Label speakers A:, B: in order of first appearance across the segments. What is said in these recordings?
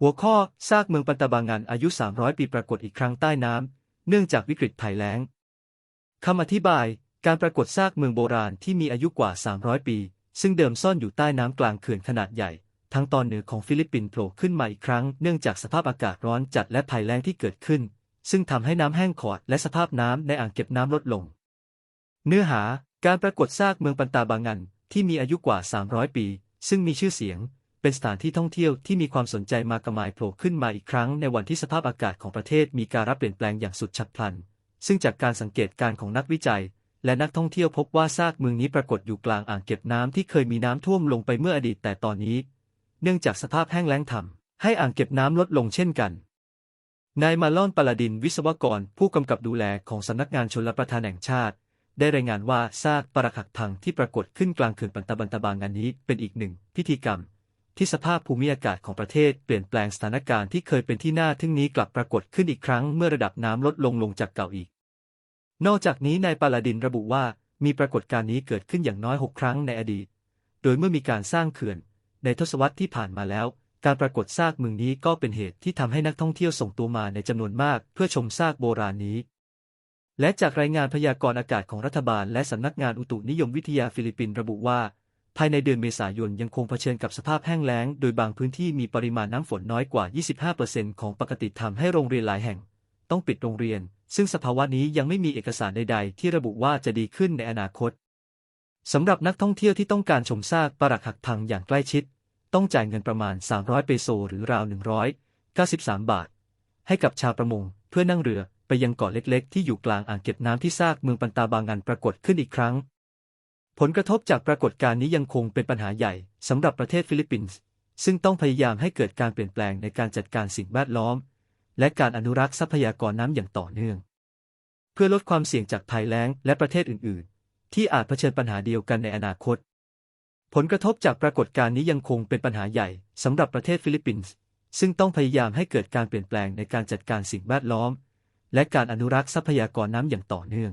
A: หัวข้อซากเมืองปันตาบางานอายุ 300 ปีปรากฏอีกครั้งใต้น้ำ เนื่องจากวิกฤตภัยแล้ง คำอธิบาย การปรากฏซากเมืองโบราณที่มีอายุกว่า 300 ปี ซึ่งเดิมซ่อนอยู่ใต้น้ำกลางเขื่อนขนาดใหญ่ ทั้งตอนเหนือของฟิลิปปินส์โผล่ขึ้นมาอีกครั้ง เนื่องจากสภาพอากาศร้อนจัดและภัยแล้งที่เกิดขึ้น ซึ่งทำให้น้ำแห้งขอดและสภาพน้ำในอ่างเก็บน้ำลดลง เนื้อหา การปรากฏซากเมืองปันตาบางันที่มีอายุกว่า 300 ปี ซึ่งมีชื่อเสียง เป็นสถานที่ท่องเที่ยวที่มีความสนใจมากมายโผล่ขึ้นมาอีกครั้งในวันที่สภาพอากาศของประเทศมีการรับเปลี่ยนแปลงอย่างสุดฉับพลัน ซึ่งจากการสังเกตการณ์ของนักวิจัย และนักท่องเที่ยวพบว่าซากเมืองนี้ปรากฏอยู่กลางอ่างเก็บน้ำที่เคยมีน้ำท่วมลงไปเมื่ออดีตแต่ตอนนี้ เนื่องจากสภาพแห้งแล้งทำให้อ่างเก็บน้ำลดลงเช่นกันนายมาลอนปาลาดินวิศวกร ผู้กำกับดูแลของสำนักงานชลประทานแห่งชาติ ได้รายงานว่าซากปรักหักพังที่ปรากฏขึ้นกลางเขื่อนปันตาบันตาบางอันนี้เป็นอีกหนึ่ง พิธีกรรม ที่สภาพภูมิอากาศของประเทศเปลี่ยนแปลงสถานการณ์ที่เคยเป็นที่น่าทึ่งนี้กลับปรากฏขึ้นอีกครั้งเมื่อระดับน้ำลดลงลงจากเก่าอีก นอกจากนี้นายปาลาดินระบุว่ามีปรากฏการณ์นี้เกิดขึ้นอย่างน้อยหกครั้งในอดีต โดยเมื่อมีการสร้างเขื่อน ในทศวรรษที่ผ่านมาแล้ว การปรากฏซากเมืองนี้ก็เป็นเหตุที่ทำให้นักท่องเที่ยวส่งตัวมาในจำนวนมากเพื่อชมซากโบราณนี้ และจากรายงานพยากรณ์อากาศของรัฐบาลและสำนักงานอุตุนิยมวิทยาฟิลิปปินส์ระบุว่า ภายในเดือนเมษายนยังคงเผชิญกับสภาพแห้งแล้ง โดยบางพื้นที่มีปริมาณน้ำฝนน้อยกว่า 25%ของปกติทำให้โรงเรียนหลายแห่ง ต้องปิดโรงเรียน ซึ่งสภาวะนี้ยังไม่มีเอกสารใดๆ ที่ระบุว่าจะดีขึ้นในอนาคตสำหรับนักท่องเที่ยวที่ต้องการชมซากปรักหักพังอย่างใกล้ชิด ต้องจ่ายเงินประมาณ 300 เปโซหรือราว 193 บาท ให้กับชาวประมง เพื่อนั่งเรือไปยังเกาะเล็กๆ ที่อยู่กลางอ่างเก็บน้ำที่ซากเมืองปันตาบางันปรากฏขึ้นอีกครั้ง ผลกระทบจากปรากฏการณ์นี้ยังคงเป็นปัญหาใหญ่สำหรับประเทศฟิลิปปินส์ซึ่งต้องพยายามให้เกิดการเปลี่ยนแปลงในการจัดการสิ่งแวดล้อม และการอนุรักษ์ทรัพยากรน้ำอย่างต่อเนื่อง เพื่อลดความเสี่ยงจากภัยแล้งและประเทศอื่น ๆ ที่อาจเผชิญปัญหาเดียวกันในอนาคต ผลกระทบจากปรากฏการณ์นี้ยังคงเป็นปัญหาใหญ่สำหรับประเทศฟิลิปปินส์ซึ่งต้องพยายามให้เกิดการเปลี่ยนแปลงในการจัดการสิ่งแวดล้อม และการอนุรักษ์ทรัพยากรน้ำอย่างต่อเนื่อง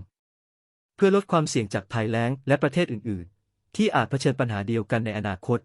A: พื่อลดความเสี่ยงจากภัยแล้งและประเทศอื่น ๆ ที่อาจเผชิญปัญหาเดียวกันในอนาคต